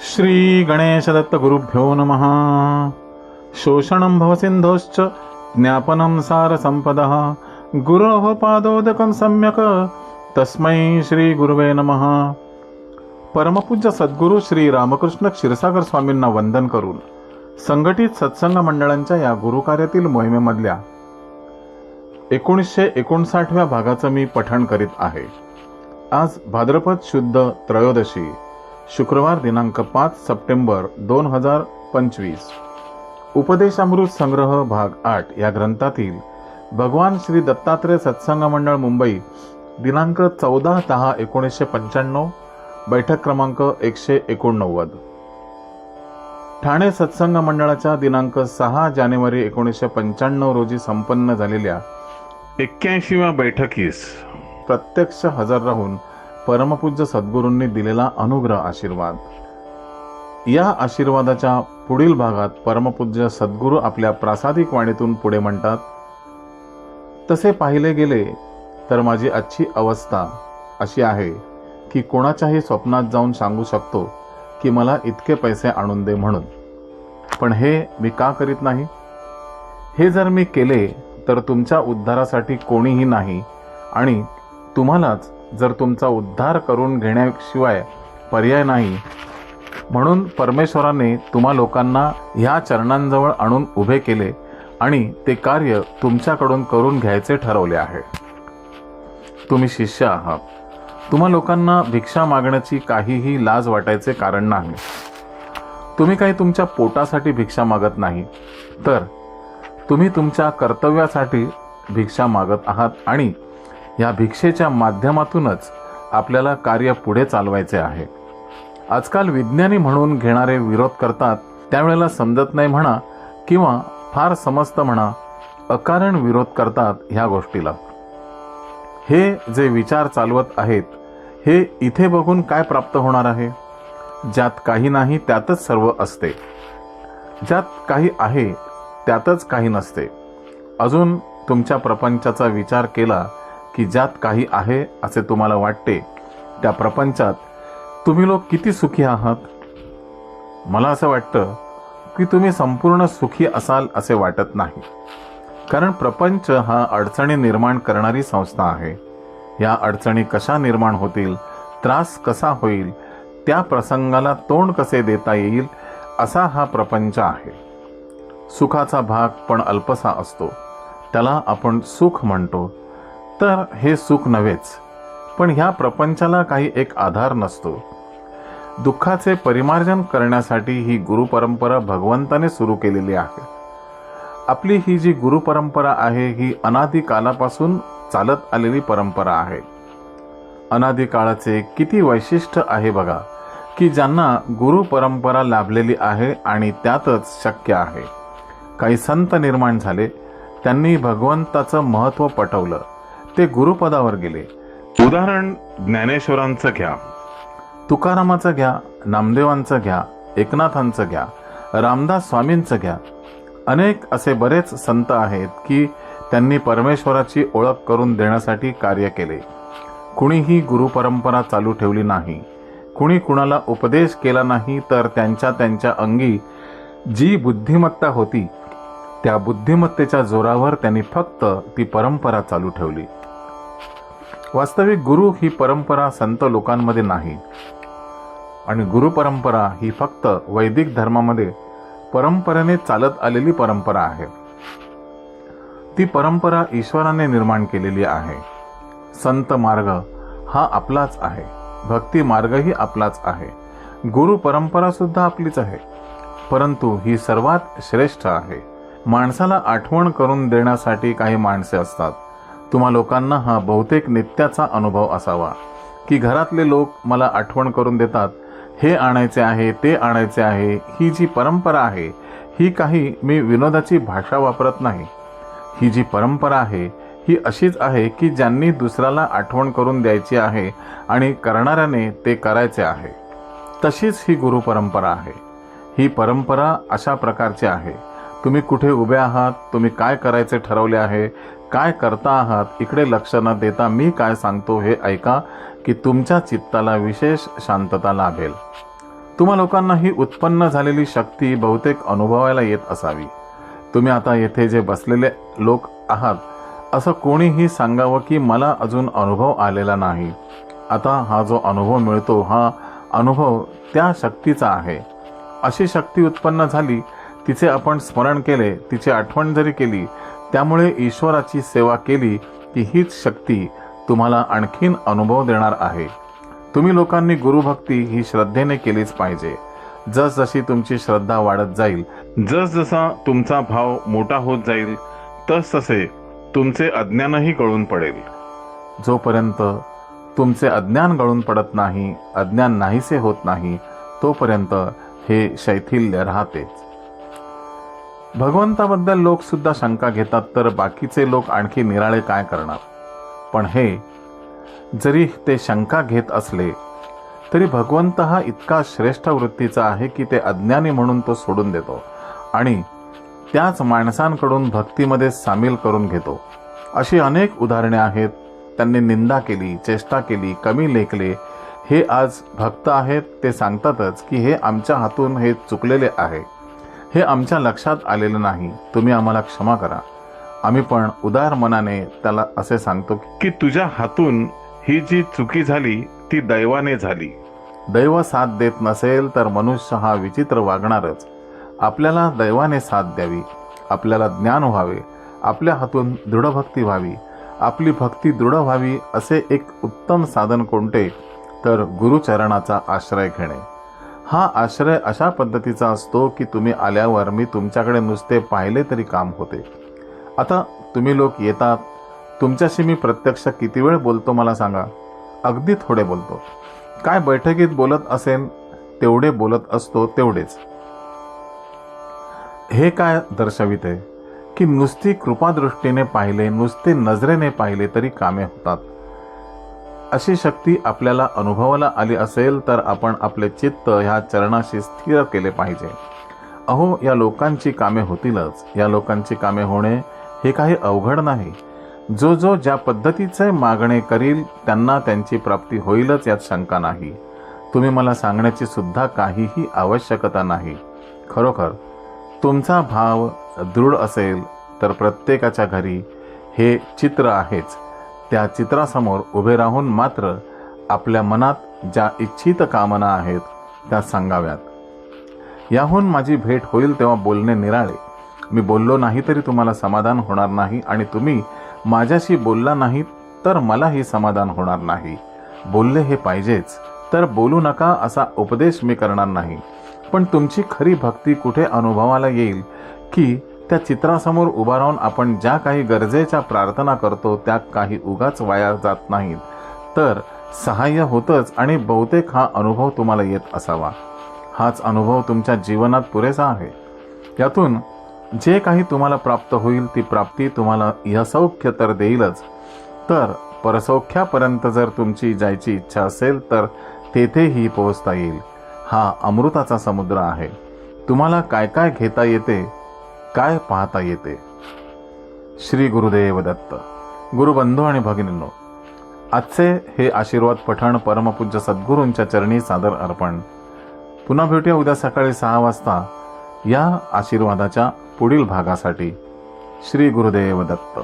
श्री गणेशदत्त गुरुभ्यो नमः। शोषणं भवसिन्धोश्च ज्ञापनं सारसम्पदः गुरोः पादोदकं सम्यक्। तस्मै श्रीगुरुवे नमः। परमपूज्य सद्गुरू श्री रामकृष्ण क्षीरसागर स्वामींना वंदन करून संघटित सत्संग मंडळांच्या या गुरुकार्यातील मोहिमेमधल्या एकोणीसशे एकोणसाठव्या भागाचं मी पठण करीत आहे. आज भाद्रपद शुद्ध त्रयोदशी शुक्रवार दिनांक पाच सप्टेंबर दोन हजार पंचवीस. उपदेशामृत संग्रह भाग आठ या ग्रंथातील भगवान श्री दत्तात्रय सत्संग मंडळ मुंबई दिनांक चौदा दहा एकोणीसशे पंच्याण्णव बैठक क्रमांक एकशे एकोणनव्वद. ठाणे सत्संग मंडळाच्या दिनांक सहा जानेवारी एकोणीसशे पंच्याण्णव रोजी संपन्न झालेल्या एक्क्याऐंशीव्या बैठकीस प्रत्यक्ष हजर राहून परमपूज्य सद्गुरूंनी दिलेला अनुग्रह आशीर्वाद. या आशीर्वादाच्या पुढील भागात परमपूज्य सद्गुरू आपल्या प्रासादिक वाणीतून पुढे म्हणतात तसे पाहिले गेले तर माझी आजची अवस्था अशी आहे की कोणाच्याही स्वप्नात जाऊन सांगू शकतो की मला इतके पैसे आणून दे म्हणून. पण हे मी का करीत नाही? हे जर मी केले तर तुमच्या उद्धारासाठी कोणीही नाही आणि तुम्हालाच जर तुमचा उद्धार करून घेण्याशिवाय पर्याय नाही म्हणून परमेश्वराने तुम्हा लोकांना ह्या चरणांजवळ आणून उभे केले आणि ते कार्य तुमच्याकडून करून घ्यायचे ठरवले आहे. तुम्ही शिष्य आहात. तुम्हा लोकांना भिक्षा मागण्याची काहीही लाज वाटायचे कारण नाही. तुम्ही काही तुमच्या पोटासाठी भिक्षा मागत नाही तर तुम्ही तुमच्या कर्तव्यासाठी भिक्षा मागत आहात आणि या भिक्षेच्या माध्यमातूनच आपल्याला कार्य पुढे चालवायचे आहे. आजकाल विज्ञानी म्हणून घेणारे विरोध करतात त्यावेळेला समजत नाही म्हणा किंवा फार समजतं म्हणा अकारण विरोध करतात ह्या गोष्टीला. हे जे विचार चालवत आहेत हे इथे बघून काय प्राप्त होणार आहे? ज्यात काही नाही त्यातच सर्व असते. ज्यात काही आहे त्यातच काही नसते. अजून तुमच्या प्रपंचाचा विचार केला की ज्यात काही आहे असे तुम्हाला वाटते त्या प्रपंचात तुम्ही लोक किती सुखी आहात? मला असं वाटतं की तुम्ही संपूर्ण सुखी असाल असे वाटत नाही. कारण प्रपंच हा अडचणी निर्माण करणारी संस्था आहे. या अडचणी कशा निर्माण होतील त्रास कसा होईल त्या प्रसंगाला तोंड कसे देता येईल असा हा प्रपंच आहे. सुखाचा भाग पण अल्पसा असतो. त्याला आपण सुख म्हणतो. तर हे सुख नव्हेच पण ह्या प्रपंचाला काही एक आधार नसतो. दुःखाचे परिमार्जन करण्यासाठी ही गुरुपरंपरा भगवंताने सुरू केलेली आहे. आपली ही जी गुरुपरंपरा आहे ही अनादी कालापासून चालत आलेली परंपरा आहे. अनादी काळाचे किती वैशिष्ट्य आहे बघा की ज्यांना गुरु परंपरा लाभलेली आहे आणि त्यातच शक्य आहे. काही संत निर्माण झाले त्यांनी भगवंताचं महत्त्व पटवलं. ते गुरुपदावर गेले. उदाहरण ज्ञानेश्वरांचं घ्या. तुकारामाचं घ्या नामदेवांचं घ्या एकनाथांचं घ्या रामदास स्वामींचं घ्या. अनेक असे बरेच संत आहेत की त्यांनी परमेश्वराची ओळख करून देण्यासाठी कार्य केले. कुणीही गुरुपरंपरा चालू ठेवली नाही. कुणी कुणाला उपदेश केला नाही तर त्यांच्या त्यांच्या अंगी जी बुद्धिमत्ता होती त्या बुद्धिमत्तेच्या जोरावर त्यांनी फक्त ती परंपरा चालू ठेवली. वास्तविक गुरु ही परंपरा संत लोकांमध्ये नाही. आणि गुरु परंपरा ही फक्त वैदिक धर्मामध्ये परंपरेने चालत आलेली परंपरा आहे. ती परंपरा ईश्वराने निर्माण केलेली आहे. संत मार्ग हा आपलाच आहे. भक्ती मार्गही आपलाच आहे. गुरु परंपरा सुद्धा आपलीच आहे. परंतु ही सर्वात श्रेष्ठ आहे. माणसाला आठवण करून देण्यासाठी काही माणसे असतात. तुम्हा लोकांना हा बहुतेक नित्याचा अनुभव असावा. की घरातले लोक मला आठवण करून देतात हे आणायचे आहे ते आणायचे आहे ही जी परंपरा आहे ही काही मी विनोदाची भाषा वापरत नाही. ही जी परंपरा आहे ही अशीच आहे की ज्यांनी दुसऱ्याला आठवण करून द्यायची आहे आणि करणाऱ्याने ते करायचे आहे. तशीच ही गुरु परंपरा आहे. ही परंपरा अशा प्रकारची आहे. तुम्ही कुठे उभे आहात? तुम्ही काय करायचे ठरवले आहे? काय करता आहात? इकडे लक्ष न देता मी काय सांगतो हे ऐका की तुमच्या चित्ताला विशेष शांतता लाभेल. तुम्हा लोकांना ही उत्पन्न झालेली शक्ती बहुतेक अनुभवायला येत असावी. तुम्ही आता येथे जे बसलेले लोक आहात असं कोणीही सांगावं की मला अजून अनुभव आलेला नाही. आता हा जो अनुभव मिळतो हा अनुभव त्या शक्तीचा आहे. अशी शक्ती उत्पन्न झाली तिचे आपण स्मरण केले तिची आठवण जरी केली त्यामुळे ईश्वराची सेवा केली की हीच शक्ती तुम्हाला आणखीन अनुभव देणार आहे. तुम्ही लोकांनी गुरुभक्ती ही श्रद्धेने केलीच पाहिजे. जसजशी तुमची श्रद्धा वाढत जाईल जसजसा तुमचा भाव मोठा होत जाईल तसतसे तुमचे अज्ञानही गळून पडेल. जोपर्यंत तुमचे अज्ञान गळून पडत नाही अज्ञान नाहीसे होत नाही तोपर्यंत हे शैथिल्य राहतेच. भगवंताबद्दल लोक सुद्धा शंका घेतात तर बाकीचे लोक आणखी निराळे काय करणार? पण हे जरी ते शंका घेत असले तरी भगवंत हा इतका श्रेष्ठ वृत्तीचा आहे की ते अज्ञानी म्हणून तो सोडून देतो आणि त्याच माणसांकडून भक्तीमध्ये सामील करून घेतो. अशी अनेक उदाहरणे आहेत. त्यांनी निंदा केली चेष्टा केली कमी लेखले. हे आज भक्त आहेत ते सांगतातच की हे आमच्या हातून हे चुकलेले आहे. हे आमच्या लक्षात आलेलं नाही. तुम्ही आम्हाला क्षमा करा. आम्ही पण उदार मनाने त्याला असे सांगतो की तुझ्या हातून ही जी चुकी झाली ती दैवाने झाली. दैव साथ देत नसेल तर मनुष्य हा विचित्र वागणारच. आपल्याला दैवाने साथ द्यावी. आपल्याला ज्ञान व्हावे. आपल्या हातून दृढभक्ती व्हावी. आपली भक्ती दृढ व्हावी असे एक उत्तम साधन कोणते? तर गुरुचरणाचा आश्रय घेणे. हा आश्रय अशा पद्धतीचा असतो की तुम्ही आल्यावर मी तुमच्याकडे नुसते पाहिले तरी काम होते. आता तुम्ही लोक येतात. तुमच्याशी मी प्रत्यक्ष किती वेळ बोलतो मला सांगा. अगदी थोडे बोलतो. काय बैठकीत बोलत असेल तेवढे बोलत असतो तेवढेच. हे काय दर्शविते की नुसती कृपादृष्टीने पाहिले नुसते नजरेने पाहिले तरी कामे होतात. अशी शक्ती आपल्याला अनुभवाला आली असेल तर आपण आपले चित्त ह्या चरणाशी स्थिर केले पाहिजे. अहो या लोकांची कामे होतीलच. या लोकांची कामे होणे हे काही अवघड नाही. जो जो ज्या पद्धतीचे मागणे करील त्यांना त्यांची प्राप्ती होईलच यात शंका नाही. तुम्ही मला सांगण्याची सुद्धा काहीही आवश्यकता नाही. खरोखर तुमचा भाव दृढ असेल तर प्रत्येकाच्या घरी हे चित्र आहेच. त्या चित्रासमोर उभे राहून मात्र आपल्या मनात ज्या इच्छित कामना आहेत त्या सांगाव्यात. याहून माझी भेट होईल तेव्हा बोलणे निराळे. मी बोललो नाही तरी तुम्हाला समाधान होणार नाही आणि तुम्ही माझ्याशी बोलला नाही तर मलाही समाधान होणार नाही. बोलले हे पाहिजेच तर बोलू नका असा उपदेश मी करणार नाही. पण तुमची खरी भक्ती कुठे अनुभवाला येईल की त्या चित्रासमोर उभा राहून आपण ज्या काही गरजेच्या प्रार्थना करतो त्या काही उगाच वाया जात नाहीत. तर सहाय्य होतंच आणि बहुतेक हा अनुभव तुम्हाला येत असावा. हाच अनुभव तुमच्या जीवनात पुरेसा आहे. यातून जे काही तुम्हाला प्राप्त होईल ती प्राप्ती तुम्हाला यसौख्य तर देईलच. तर परसौख्यापर्यंत जर तुमची जायची इच्छा असेल तर तेथेही पोहोचता येईल. हा अमृताचा समुद्र आहे. तुम्हाला काय काय घेता येते काय पाहता येते? श्री गुरुदेव दत्त गुरुबंधू आणि भगिनींनो आजचे हे आशीर्वाद पठण परमपूज्य सद्गुरूंच्या चरणी सादर अर्पण. पुन्हा भेटूया उद्या सकाळी सहा वाजता या आशीर्वादाच्या पुढील भागासाठी. श्री गुरुदेव दत्त.